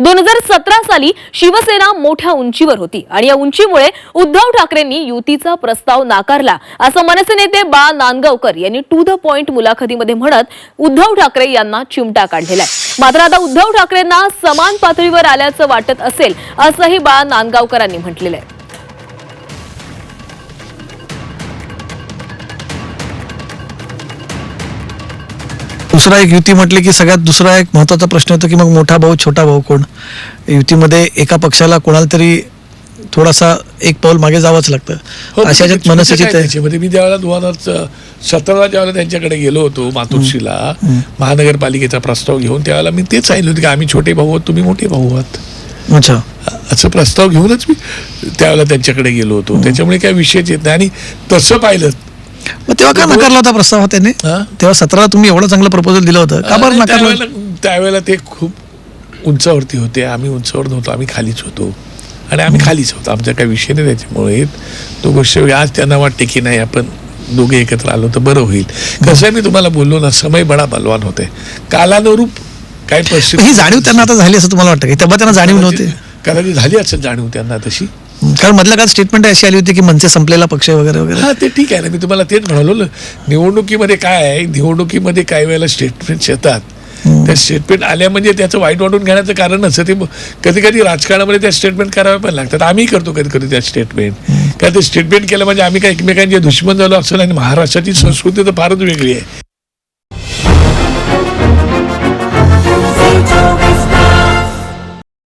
दोन हजार सतरा साली शिवसेना मोठ्या उंचीवर होती आणि या उंचीमुळे उद्धव ठाकरेंनी युतीचा प्रस्ताव नाकारला. असं मनसे नेते बा. नांदगावकर यांनी टू द पॉइंट मुलाखतीमध्ये म्हणत उद्धव ठाकरे यांना चिमटा काढलेला आहे मात्र आता उद्धव ठाकरेंना समान पातळीवर आल्याचं वाटत असेल असंही बा. नांदगावकरांनी म्हटलेलं आहे. दुसरा एक युती म्हटले की सगळ्यात दुसरा एक महत्त्वाचा प्रश्न येतो की मग मोठा भाऊ छोटा भाऊ कोण? युतीमध्ये एका पक्षाला कोणाला तरी थोडासा एक पाऊल मागे जावंच लागतं. हो, अशा पण ह्याच्यात मनसेची काय तयारी- त्याच्यामध्ये मी त्यावेळेला दोन हजार सतराला ज्यावेळेला त्यांच्याकडे गेलो होतो मातोश्रीला महानगरपालिकेचा प्रस्ताव घेऊन त्यावेळेला मी तेच सांगितलं होतं की आम्ही छोटे भाऊ आहोत तुम्ही मोठे भाऊ आहात. अच्छा. असं प्रस्ताव घेऊनच मी त्यावेळेला त्यांच्याकडे गेलो होतो. त्याच्यामुळे काय विषयच येत नाही. आणि तसं पाहिलं मग तेव्हा का नाकारला होता प्रस्ताव हा त्याने? हा? तेव्हा सतराला तुम्ही एवढं चांगलं प्रपोजल दिलं होतं. का बरं नाकारलं त्यावेळेला ते खूप उंचावरती होते. आम्ही उंचावर नव्हतो आम्ही खालीच होतो. आणि आम्ही खालीच होतो. आमचा काही विषय नाही त्याच्यामुळे. तो गोष्ट. आज त्यांना वाटते की नाही आपण दोघे एकत्र आलो तर बरं होईल. कसं मी तुम्हाला बोललो ना समय बडा बलवान होते. कालानुरूप काय परिस्थिती ही जाणीव त्यांना आता झाली असं तुम्हाला वाटतं की? तेव्हा त्यांना जाणीव नव्हती. कदाचित झाली असेल जाणीव त्यांना तशी. कारण मधल्या काळात स्टेटमेंट अशी आली होती की मनसे संपलेला पक्ष वगैरे वगैरे. हा ते ठीक आहे ना. मी तुम्हाला तेच म्हणालो निवडणुकीमध्ये काय आहे? निवडणुकीमध्ये काही वेळेला स्टेटमेंट्स येतात. त्या स्टेटमेंट आल्या म्हणजे त्याचं वाईट वाटून घेण्याचं कारण नसतं ते कधी कधी राजकारणामध्ये त्या स्टेटमेंट कराव्या पण लागतात. आम्ही करतो कधी कधी त्या स्टेटमेंट कारण ते स्टेटमेंट केलं म्हणजे आम्ही काय एकमेकांचे दुश्मन झालो असेल आणि महाराष्ट्राची संस्कृती तर फारच वेगळी आहे.